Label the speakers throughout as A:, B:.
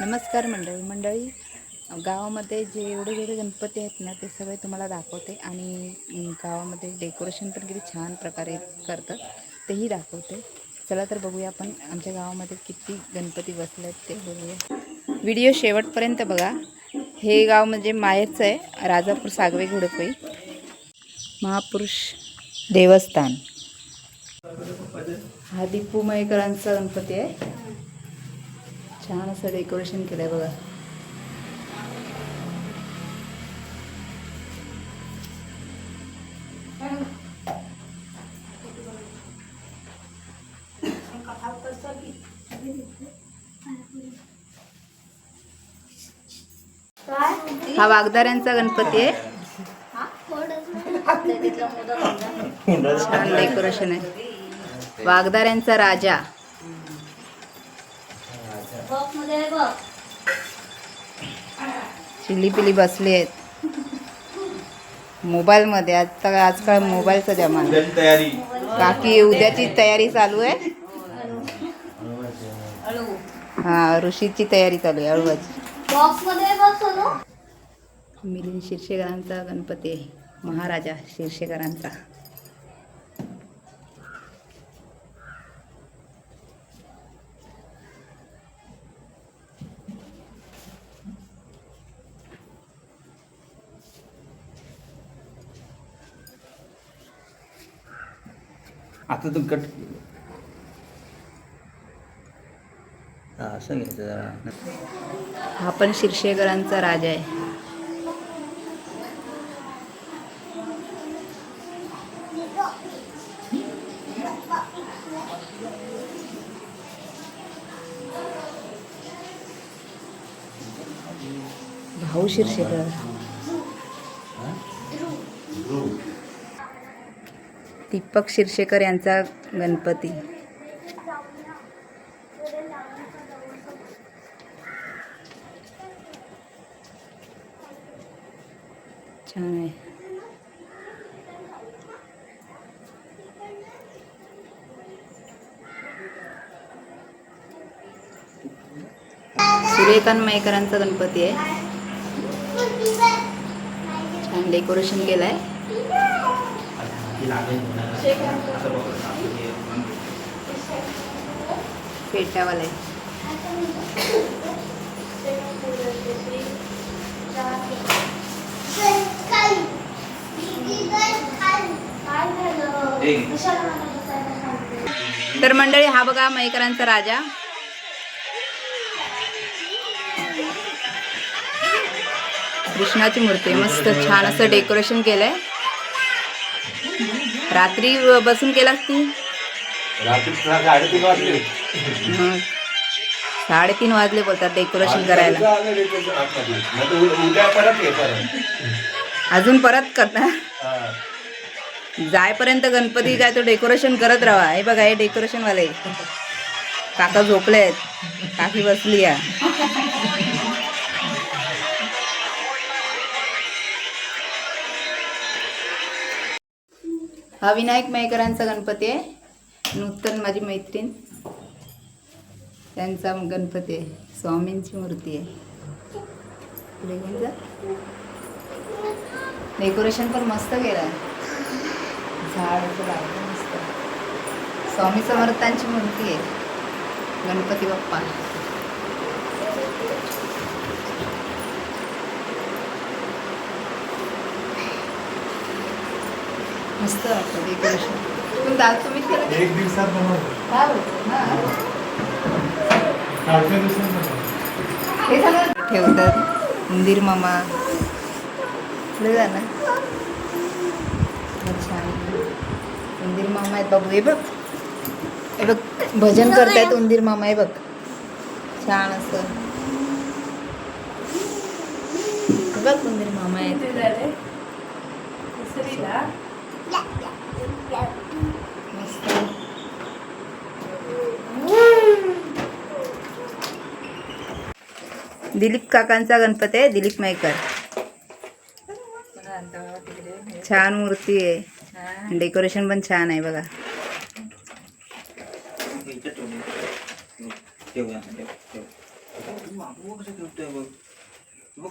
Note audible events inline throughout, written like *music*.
A: नमस्कार मंडळी. मंडळी गावामध्ये जे एवढे जेवढे गणपती आहेत ना ते सगळे तुम्हाला दाखवते आणि गावामध्ये डेकोरेशन पण किती छान प्रकारे करतात तेही दाखवते. चला तर बघूया आपण आमच्या गावामध्ये किती गणपती बसले आहेत ते बघूया. व्हिडिओ शेवटपर्यंत बघा. हे गाव म्हणजे माहेरचं आहे राजापूर सागवे घोडपई. महापुरुष देवस्थान. हा दीपू मयेकरांचा गणपती आहे. छान असं डेकोरेशन केलं आहे बघा. हा वागदाऱ्यांचा गणपती आहे. छान डेकोरेशन आहे. वागदाऱ्यांचा राजा. चिली पिली बसली आहेत. मोबाईलमध्ये आता आजकाल मोबाईलचा जमाना.
B: तयारी.
A: काकी उद्याची तयारी चालू आहे. हा ऋषीची तयारी चालू आहे अळवाची मिलिंद शिरशेकरांचा गणपती आहे. महाराजा शिरशेकरांचा.
B: आता तू कट हा असं घ्यायचं जरा.
A: हा पण शिरशेकरांचा राजा आहे. भाऊ शिरशेकर दीपक शिरशेकर यांचा गणपती. छान आहे. सूर्यकांत मयेकरांचा गणपती आहे. छान डेकोरेशन केलं आहे
C: सांगते?
A: तर मंडळी हा बघा मयेकरांचा राजा कृष्णाची मूर्ती. मस्त छान असं डेकोरेशन केलंय रात्री बसून केलास ती?
B: साडेतीन वाजले.
A: मग साडेतीन वाजले बोलतात डेकोरेशन करायला.
B: उद्या परत ये परत.
A: अजून परत करणार
B: हा.
A: जायपर्यंत गणपती काय तो डेकोरेशन करत राहा. हे बघा हे डेकोरेशन वाले काका झोपले आहेत काकी बसली आहे. हा विनायक मयेकरांचा गणपती आहे. नूतन माझी मैत्रीण. त्यांचा गणपती आहे. स्वामींची मूर्ती आहे. पुढे घेऊन जा. डेकोरेशन पण मस्त केलं आहे. झाड लावलं मस्त. स्वामी समर्थांची मूर्ती आहे. गणपती बाप्पा. मस्त वाटतं डेकोरेशन तुम्ही दाल तुम्हीच केलं
D: एक दिवसात
A: होतं ना? हे सगळं ठेवतात उंदीर मामा. पुढे जा ना. छान उंदीर मामा आहेत बाबू. हे बघ. हे बघ. भजन करतायत उंदीर मामा. हे बघ. छान असं. हे बघ उंदीर मामा आहेत. दिलीप काकांचा गणपती आहे दिलीप मयकर छान मूर्ती आहे. डेकोरेशन पण छान आहे बघा
B: इथे ठेवूया. ठेवूया ठेव ठेव बाबू कसं खेळतोय बघ बघ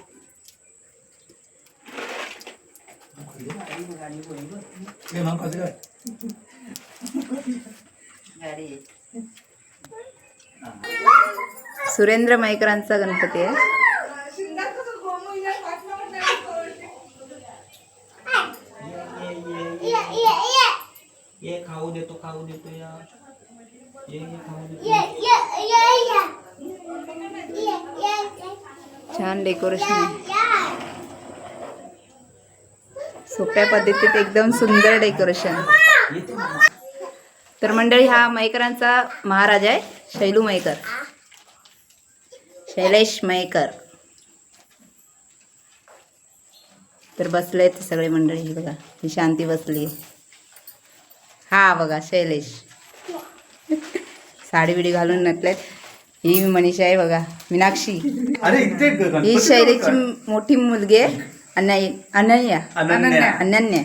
D: हे नाव कसं काय
A: सुरेंद्र मयकरांचा गणपती आहे.
B: ये खाऊ देतो खाऊ देतो या. ये ये खाऊ देतो
A: छान डेकोरेशन आहे. सोप्या पद्धतीत एकदम सुंदर डेकोरेशन. तर मंडळी हा मयकरांचा महाराज आहे शैलू मयकर शैलेश मयकर. तर बसले ते सगळे मंडळी बघा ही शांती बसली. हा बघा शैलेश. साडी बिडी घालून नटलेत ही मनीषा आहे बघा मीनाक्षी. ही शैलेची
B: बघ
A: मोठी मुलगी आहे अनय अनन्या.
B: अनन्या.
A: अनन्या.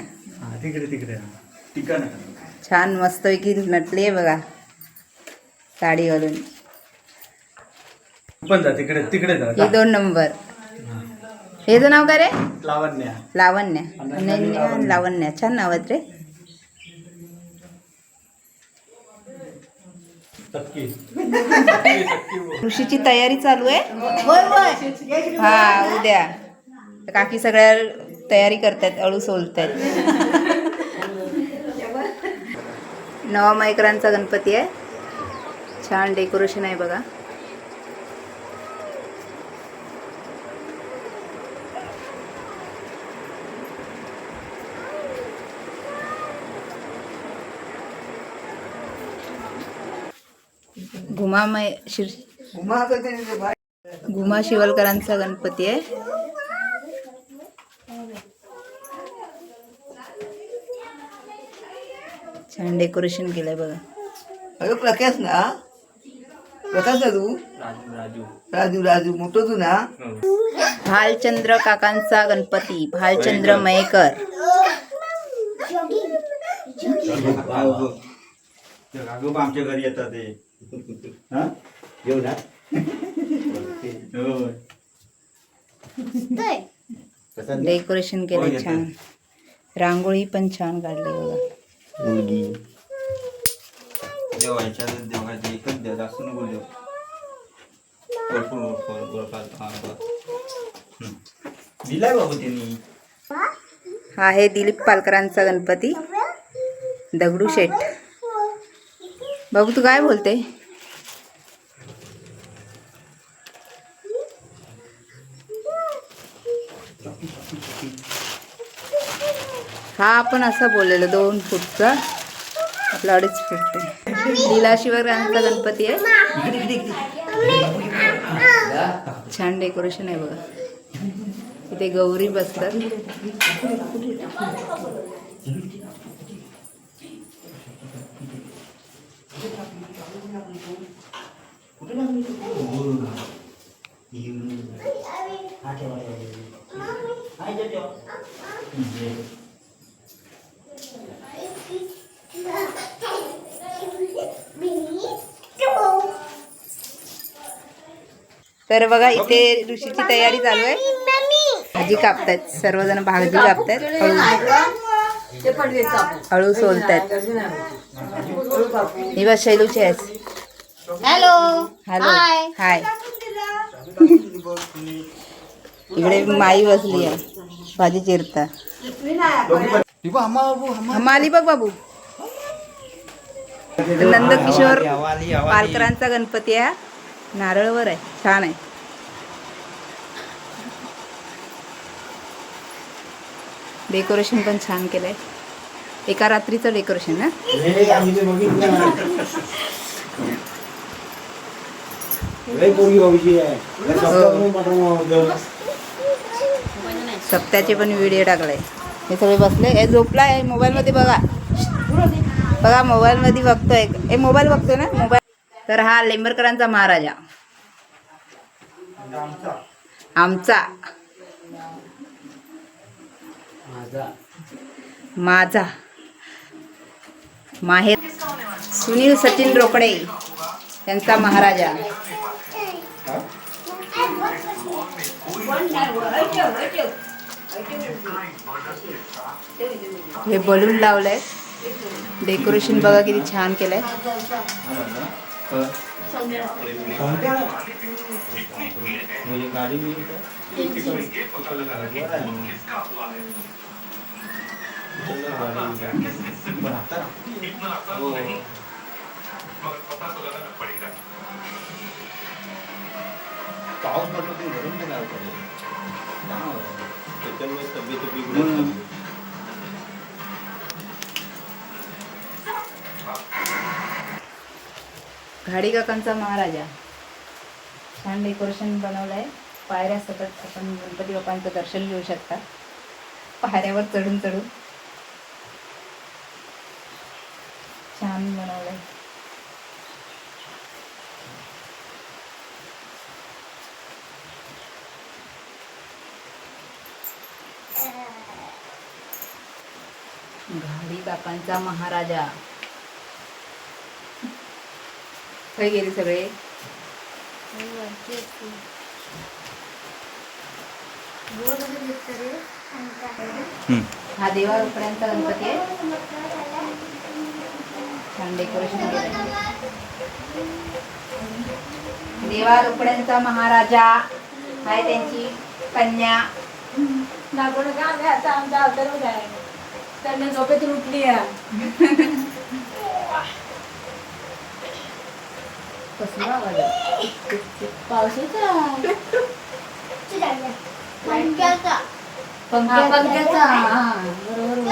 A: छान मस्तपैकी नटली आहे बघा साडी घालून.
B: पण जा तिकडे तिकडे जा
A: ही दोन नंबर. हेचं नाव काय रे?
B: लावण्या.
A: लावण्या. अनन्या आणि लावण्या. छान नाव आहेत रे.
B: चक्की
A: ऋषीची तयारी चालू आहे. हा उद्या. तर काकी सगळ्या तयारी करतायत अळू सोलतायत नवा मायकरांचा गणपती आहे. छान डेकोरेशन आहे बघा. घुमामय शिर घुमा शिवलकरांचा गणपती आहे. छान डेकोरेशन केलंय बघा.
E: अरे प्रकाश ना? प्रकाश ना तू
B: राजू राजू.
E: राजू राजू मोठो तू ना?
A: भालचंद्र काकांचा गणपती भालचंद्र मयेकर.
B: आमच्या घरी येतात ते. हा? येऊ ना. होय.
A: डेकोरेशन
B: हो,
A: केलंय
B: येतं.
A: छान. रांगोळी पण छान काढली बघा.
B: मुलगी. देवायच्या देवायचं एकच द्या जास्त नको देव. भरपूर भरपूर भरपूर हा बरं. हम्म. दिलाय बाबू त्यांनी.
A: हा आहे दिलीप पालकरांचा गणपती. दगडू शेठ बाबू तू काय बोलते? हा आपण असं बोललेलो दोन फूटचा. आपला अडीच फूट लीला शिवरायांचा गणपती आहे. छान डेकोरेशन आहे बघा. इथे गौरी बसतात. तर बघा इथे ऋषीची तयारी चालू आहे. भाजी कापतायत सर्वजण भाजी कापतायत हळू हळू सोलतायत ही बस शैलूची आहेस.
C: हॅलो.
A: हॅलो. हाय. इकडे माई बसली आहे. भाजी चिरता. हम्मा आली बघ बाबू. नंदकिशोर पालकरांचा गणपती आहे. नारळवर आहे. छान आहे. डेकोरेशन पण छान केलंय. एका रात्रीचं डेकोरेशन ना सप्त्याचे पण व्हिडिओ टाकलाय. हे सगळे बसले. हे झोपला आहे मोबाईलमध्ये बघा. बघा मोबाईलमध्ये बघतोय. हे मोबाईल बघतोय ना? मोबाईल तर हा लेंबरकरांचा महाराजा. आमचा. माझा. माहेर सुनील सचिन रोकडे यांचा महाराजा. हे बलून लावलंय. डेकोरेशन बघा किती छान केलंय.
B: मुझे गाड़ी मिली पाऊस पडतो ते भरून गेला त्याच्यामुळे तब्येत बिघडून
A: काकांचा महाराजा. छान डेकोरेशन बनवलं आहे पायऱ्या सतत आपण गणपती बाप्पांचं दर्शन घेऊ शकता. पायऱ्यावर चढून चढून. छान बनवलंय. घाडी काकांचा महाराजा. काही गेले सगळे. हा देवा रुपड्यांचा गणपती आहे. छान डेकोरेशन केलंय देवा रुपड्यांचा महाराजा. आहे त्यांची कन्या.
F: त्यांना झोपेतून उठली *laughs*
A: कसला आवाज आहे?
F: पावसाचा?
C: पंख्याचा.
F: पंख्याचा.
A: हा, बरोबर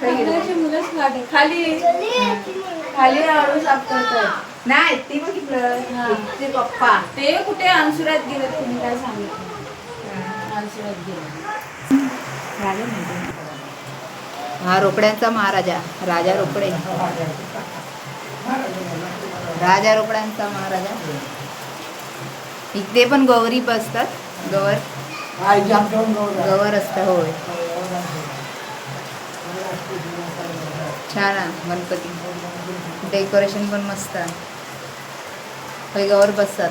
A: काही गेलं?
F: पंख्याची मुलंच वाटे खाली. साफ करतात
A: नाही ते बघितलं.
F: हा.
A: ते पप्पा.
F: ते कुठे अंसुरात गेले तुम्ही काय सांगितलं? गेले.
A: हा रोकड्यांचा महाराजा. राजा रोकडे. राजा रोकड्यांचा महाराजा. इथे पण गौरी बसतात. गवर. गवर असतं होय. छान आहे गणपती. डेकोरेशन पण मस्त आहे. होय गवर बसतात.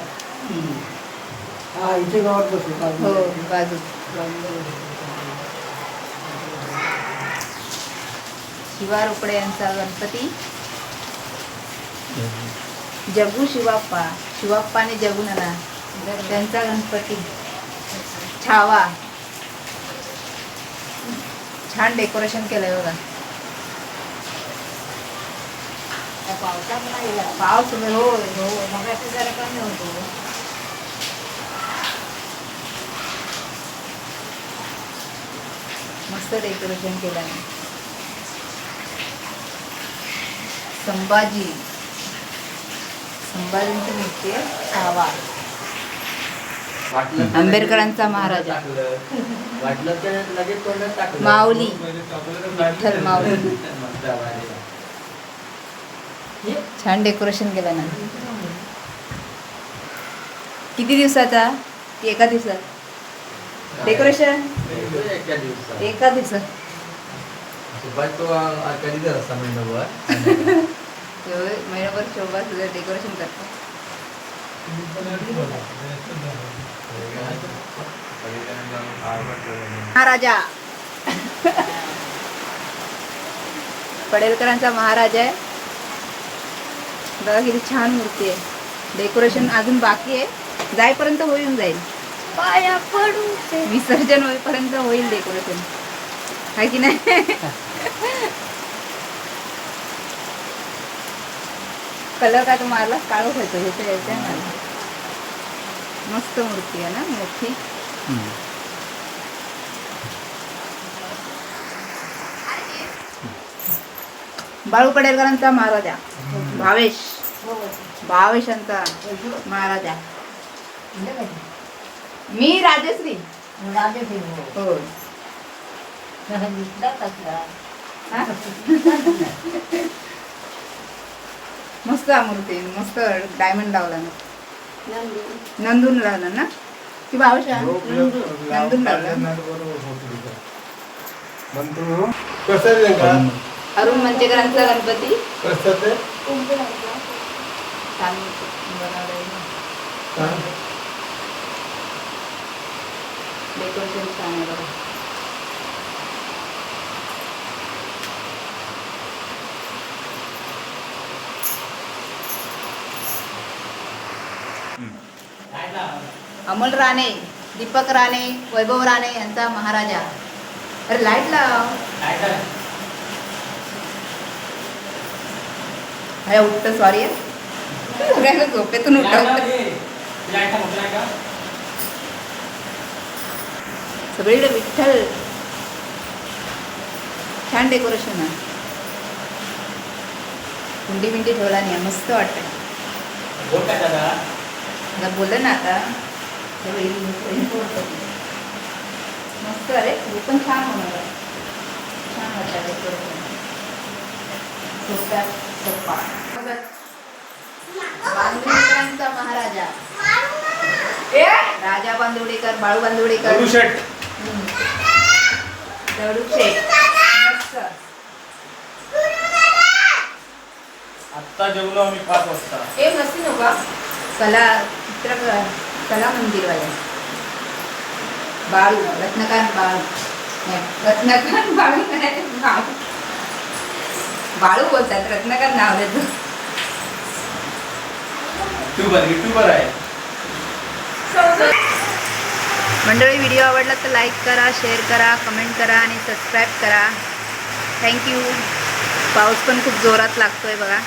E: हा
A: हो बाजू. शिवा रोकडे यांचा गणपती. जगू शिवाप्पा. शिवाप्पा आणि जगू नाना त्यांचा गणपती. छावा. छान डेकोरेशन केलंय बघा.
F: पावसात नाही
A: पाऊस होय हो
F: मग जरा कमी होतो.
A: मस्त डेकोरेशन केलं संभाजी. संभाजींची आंबेडकरांचा महाराजा. माऊली. विठ्ठल माऊली. छान डेकोरेशन केलं ना. किती दिवसाचा? की एका दिवसात. डेकोरेशन?
E: एका दिवसात. *laughs* महिनाभर
A: शोभा तुझं डेकोरेशन करतात महाराजा. पडेलकरांचा महाराजा आहे. बघा किती छान मूर्ती आहे. डेकोरेशन अजून बाकी आहे. जाईपर्यंत होऊन जाईल.
C: पाया पडू.
A: विसर्जन होईपर्यंत होईल डेकोरेशन आहे की नाही? *laughs* कलर काय तो मारला काळो खायचं ह्याच्या मारला मस्त मूर्ती आहे ना मोठी. बाळू पडेलकरांचा महाराजा. भावेश. भावेशांचा महाराजा. मी राजश्री. हो. हा? मस्त *laughs* मूर्ती मस्त डायमंड लावला ना. नंदून लावला ना? की भावेशा नंदून लावला. अरुण. मंचेकरांचा गणपती.
D: कसं ते?
A: छान बनवलंय.
D: हा?
A: डेकोरेशन छान आहे. बघा अमोल राणे दीपक राणे वैभव राणे यांचा महाराजा. अरे लाइट लाव. उठतं सॉरी झोपेतून उठवतं. सगळीकडे विठ्ठल. छान डेकोरेशन आहे. कुंडी बिंडी ठेवला नाही मस्त वाटतंय आता बोललं ना आता. वेळी. मस्त अरे हे पण छान होणार आहे. छान सोपा. महाराजा. राजा बांदुडेकर बाळू बांदुडेकर. मस्त.
D: आत्ता जेवलो आम्ही पाच वाजता.
A: हे नसती नको? कला चित्र कला मंदिरवाले बाळू रत्नकांत बाळू. रत्नकांत बाळू नाही बाळू. बाळू बोलतात रत्नकांत नाव देतो.
D: युट्यूबर युट्यूबर आहे.
A: मंडळी व्हिडिओ आवडला तर लाईक करा शेअर करा कमेंट करा आणि सबस्क्राईब करा. थँक्यू पाऊस पण खूप जोरात लागतोय बघा.